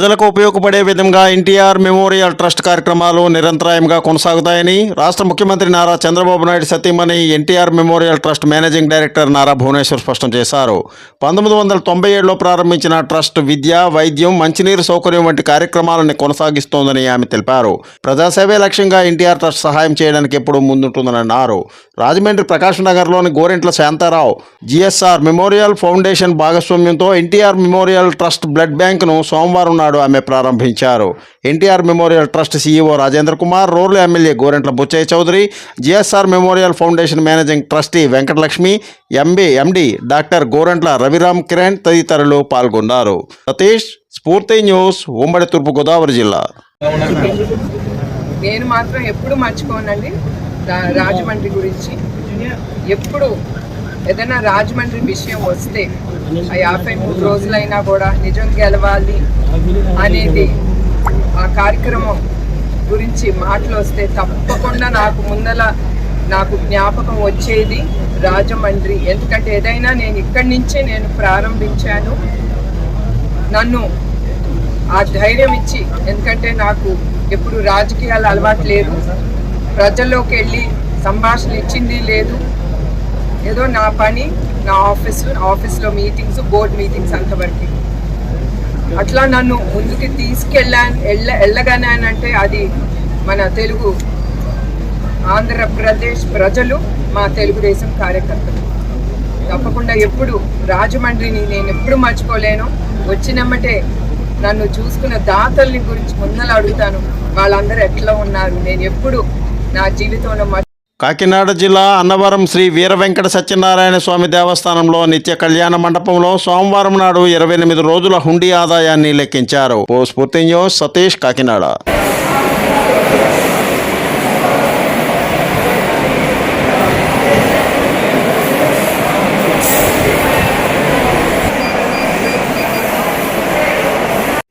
ప్రజలకు ఉపయోగపడే విధంగా ఎన్టీఆర్ మెమోరియల్ ట్రస్ట్ కార్యక్రమాలు నిరంతరాయంగా కొనసాగుతాయని రాష్ట్ర ముఖ్యమంత్రి నారా చంద్రబాబు నాయుడు సతీమణి NTR memorial trust managing director Nara Bhuvaneshwar స్పష్టం చేశారు. పంతొమ్మిది వందల తొంభై ఏడులో ప్రారంభించిన ట్రస్ట్ విద్య వైద్యం మంచినీరు సౌకర్యం వంటి కార్యక్రమాలను కొనసాగిస్తోందని ఆమె తెలిపారు. ప్రజాసేవే లక్ష్యంగా ఎన్టీఆర్ ట్రస్ట్ సహాయం చేయడానికి ఎప్పుడూ ముందుంటుందని అన్నారు. రాజమండ్రి ప్రకాష్ నగర్లోని Gorantla Shantarao GSR memorial foundation భాగస్వామ్యంతో ఎన్టీఆర్ మెమోరియల్ ట్రస్ట్ బ్లడ్ బ్యాంకును సోమవారం నాడు ఆమె ప్రారంభించారు. NTR memorial trust CEO Rajendra Kumar rural MLA Gorantla Buchaiah Chowdary GSR memorial foundation managing trustee Venkatalakshmi MB MD doctor Gorantla Raviram Kiran తదితరులు పాల్గొన్నారు. సతీష్ స్ఫూర్తి news ఉమ్మడి తూర్పుగోదావరి జిల్లా. నేను మాత్రం ఎప్పుడు మర్చిపోనండి రాజమండ్రి గురించి. ఎప్పుడు ఏదైనా రాజమండ్రి విషయం వస్తే యాభై మూడు రోజులైనా కూడా నిజం గెలవాలి అనేది ఆ కార్యక్రమం గురించి మాటలు వస్తే తప్పకుండా నాకు ముందల నాకు జ్ఞాపకం వచ్చేది రాజమండ్రి. ఎందుకంటే ఏదైనా నేను ఇక్కడి నుంచే నేను ప్రారంభించాను. నన్ను ఆ ధైర్యం ఇచ్చి ఎందుకంటే నాకు ఎప్పుడు రాజకీయాలు అలవాటు లేదు. ప్రజల్లోకి వెళ్ళి సంభాషణ ఇచ్చింది లేదు. ఏదో నా పని నా ఆఫీస్ ఆఫీస్లో మీటింగ్స్ బోర్డ్ మీటింగ్స్ అంతవరకు. అట్లా నన్ను ముందుకి తీసుకెళ్ళాను వెళ్ళ వెళ్ళగానంటే అది మన తెలుగు ఆంధ్రప్రదేశ్ ప్రజలు మా తెలుగుదేశం కార్యకర్తలు. తప్పకుండా ఎప్పుడు రాజమండ్రిని నేను ఎప్పుడు మర్చిపోలేను. వచ్చినమ్మటే నన్ను చూసుకున్న దాతల్ని గురించి ముందలు అడుగుతాను. వాళ్ళందరూ ఎట్లా ఉన్నారు? నేను ఎప్పుడు నా జీవితంలో మర్చి కాకినాడ జిల్లా అన్నవరం శ్రీ వీర వెంకట సత్యనారాయణ స్వామి దేవస్థానంలో నిత్య కళ్యాణ మండపంలో సోమవారం నాడు ఇరవై ఎనిమిది రోజుల హుండీ ఆదాయాన్ని లెక్కించారు. ఓ Spoorthi news Satish Kakinada.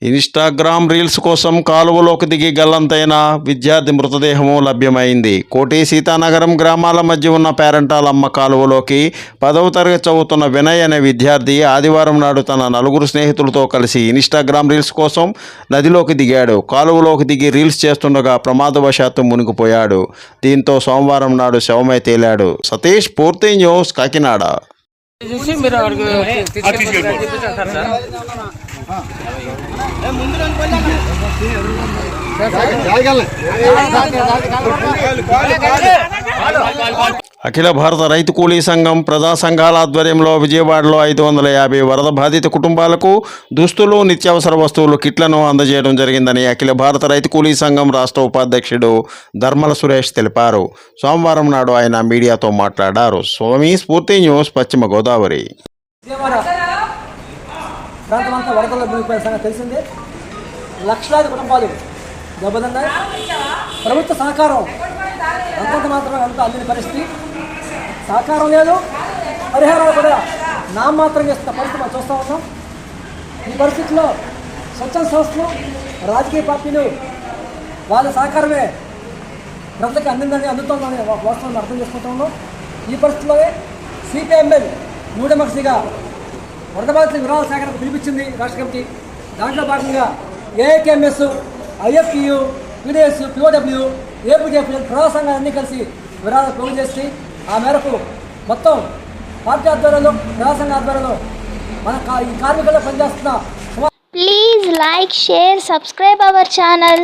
Instagram reels కోసం కాలువలోకి దిగి గల్లంతైన విద్యార్థి మృతదేహము లభ్యమైంది. కోటి సీతానగరం గ్రామాల మధ్య ఉన్న పేరంటాలమ్మ కాలువలోకి పదవ తరగతి చదువుతున్న వినయ్ అనే విద్యార్థి ఆదివారం నాడు తన నలుగురు స్నేహితులతో కలిసి ఇన్స్టాగ్రామ్ రీల్స్ కోసం నదిలోకి దిగాడు. కాలువలోకి దిగి రీల్స్ చేస్తుండగా ప్రమాదవశాత్తు మునిగిపోయాడు. దీంతో సోమవారం నాడు శవమై తేలాడు. సతీష్ పూర్తి న్యూస్ కాకినాడ. అఖిల భారత రైతు కూలీ సంఘం ప్రజా సంఘాల ఆధ్వర్యంలో విజయవాడలో ఐదు వందల యాభై వరద బాధిత కుటుంబాలకు దుస్తులు నిత్యావసర వస్తువులు కిట్లను అందజేయడం జరిగిందని అఖిల భారత రైతు కూలీ సంఘం రాష్ట్ర ఉపాధ్యక్షుడు ధర్మల సురేష్ తెలిపారు. సోమవారం నాడు ఆయన మీడియాతో మాట్లాడారు. స్వామి స్ఫూర్తి న్యూస్ పశ్చిమ గోదావరి. ప్రాంతం అంతా వరదల్లో మునిగిపోయిన సంగతి తెలిసిందే? లక్షలాది కుటుంబాలు దెబ్బతిన్నాయి. ప్రభుత్వ సహకారం అంతంత మాత్రమే అంత అందిన పరిస్థితి. సహకారం లేదు పరిహారాలు కూడా నామమాత్రంగా చేస్తున్న పరిస్థితి మనం చూస్తూ ఉన్నాం. ఈ పరిస్థితిలో స్వచ్ఛంద సంస్థలు రాజకీయ పార్టీలు వాళ్ళ సహకారమే ప్రజలకు అందిందని అందుతోందని వాస్తవాన్ని అర్థం చేసుకుంటూ ఉన్నాం. ఈ పరిస్థితిలోనే సిపిఎంఎల్ మూడమర్సిగా వరద బాధితుల విరాళ సేకరణకు పిలిపించింది రాష్ట్ర కమిటీ దాంట్లో భాగంగా AIKMS IFTU PDS POW APJP ప్రజా సంఘాలన్నీ కలిసి విరాళాలు పోగు చేసి ఆ మేరకు మొత్తం పార్టీ ఆధ్వర్యంలో ప్రజా సంఘ ఆధ్వర్యంలో మన కా- ఈ కార్మికుల్లో పనిచేస్తున్న please like share subscribe our channel.